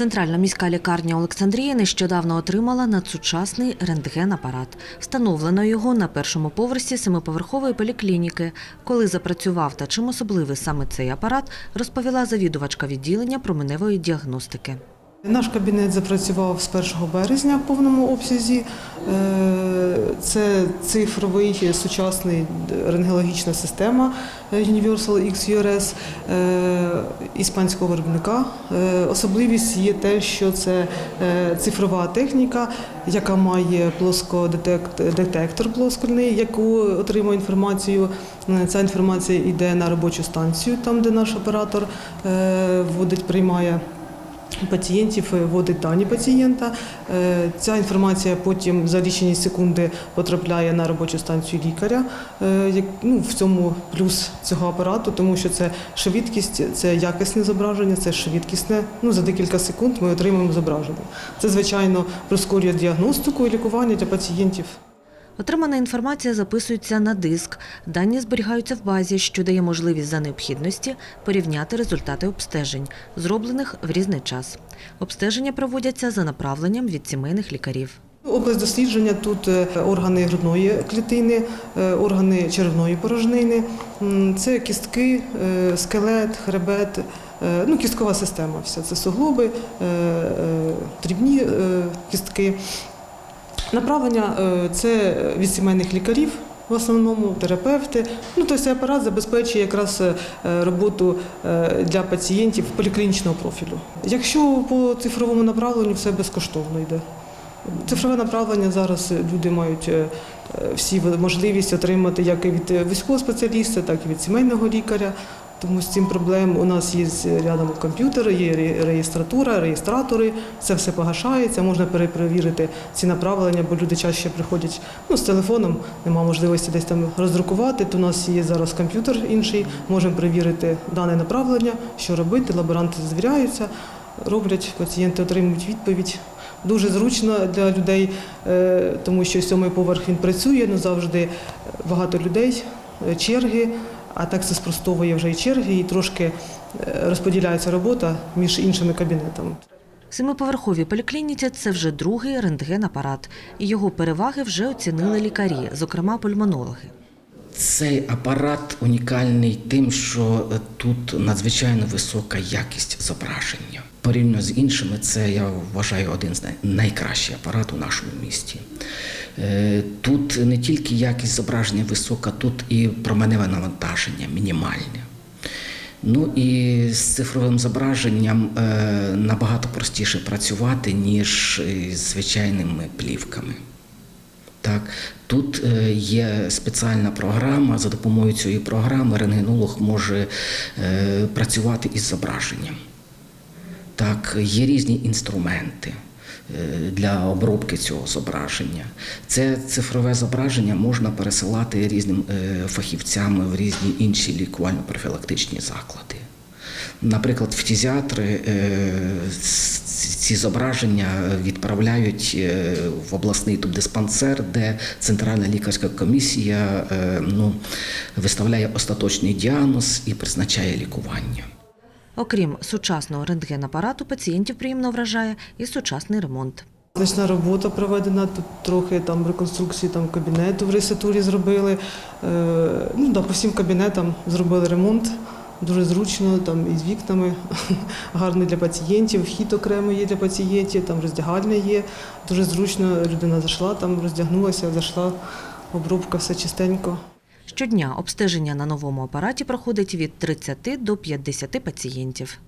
Центральна міська лікарня Олександрії нещодавно отримала надсучасний рентген-апарат. Встановлено його на першому поверсі семиповерхової поліклініки. Коли запрацював та чим особливий саме цей апарат, розповіла завідувачка відділення променевої діагностики. Наш кабінет запрацював з 1 березня в повному обсязі. Е, Це цифровий сучасний рентгенологічна система Universal XURS е, іспанського виробника. Е, Особливість є те, що це е, цифрова техніка, яка має плоскодетектор плоскольний, яку отримує інформацію. Е, Ця інформація йде на робочу станцію, там де наш оператор е, вводить, приймає пацієнтів, е, вводить дані пацієнта. Е, Ця інформація потім за лічені секунди потрапляє на робочу станцію лікаря. Е, Ну, в цьому плюс цього апарату, тому що це швидкість, це якісне зображення, це швидкісне. Ну, за декілька секунд ми отримаємо зображення. Це, звичайно, прискорює діагностику і лікування для пацієнтів. Отримана інформація записується на диск. Дані зберігаються в базі, що дає можливість за необхідності порівняти результати обстежень, зроблених в різний час. Обстеження проводяться за направленням від сімейних лікарів. Область дослідження тут е, органи грудної клітини, е, органи черевної порожнини, це кістки, е, скелет, хребет, ну, кісткова система. Вся це суглоби, дрібні кістки. Направлення е, це від сімейних лікарів. В основному терапевти. Ну, тобто апарат забезпечує якраз е, роботу е, для пацієнтів поліклінічного профілю. Якщо по цифровому направленню все безкоштовно йде. Цифрове направлення зараз люди мають всі можливість отримати як від військового спеціаліста, так і від сімейного лікаря. Тому з цим проблем у нас є рядом комп'ютери, є реєстратура, реєстратори, це все погашається, можна перепровірити ці направлення, бо люди чаще приходять ну, з телефоном, немає можливості десь там роздрукувати. То у нас є зараз комп'ютер інший, можемо перевірити дане направлення, що робити, лаборанти звіряються, роблять, пацієнти отримують відповідь. Дуже зручно для людей, е, тому що сьомий поверх він працює, але завжди багато людей, черги, а так це спростовує вже і черги, і трошки е, розподіляється робота між іншими кабінетами. Семиповерхові поліклініці це вже другий рентген-апарат. І його переваги вже оцінили лікарі, зокрема пульмонологи. Цей апарат унікальний тим, що е, тут надзвичайно висока якість зображення. Порівняно з іншими, це я вважаю один з найкращих апарат у нашому місті. Е, Тут не тільки якість зображення висока, тут і променеве навантаження мінімальне. Ну і з цифровим зображенням е, набагато простіше працювати, ніж із звичайними плівками. Так, тут е, є спеціальна програма. За допомогою цієї програми рентгенолог може е, працювати із зображенням. Так, є різні інструменти е, для обробки цього зображення. Це цифрове зображення можна пересилати різним фахівцям в різні інші лікувально-профілактичні заклади. Наприклад, фтізіатри е, ці зображення відправляють е, в обласний тубдиспансер, де Центральна лікарська комісія е, ну, виставляє остаточний діагноз і призначає лікування. Окрім сучасного рентген-апарату, пацієнтів приємно вражає і сучасний ремонт. Значна робота проведена, тут трохи там реконструкції там, кабінету в ресетурі зробили. Е, ну, да, по всім кабінетам зробили ремонт. Дуже зручно, там із вікнами, гарно для пацієнтів, вхід окремо є для пацієнтів, там роздягальня є. Дуже зручно людина зайшла, там роздягнулася, зайшла, обробка, все чистенько. Щодня обстеження на новому апараті проходить від 30 до 50 пацієнтів.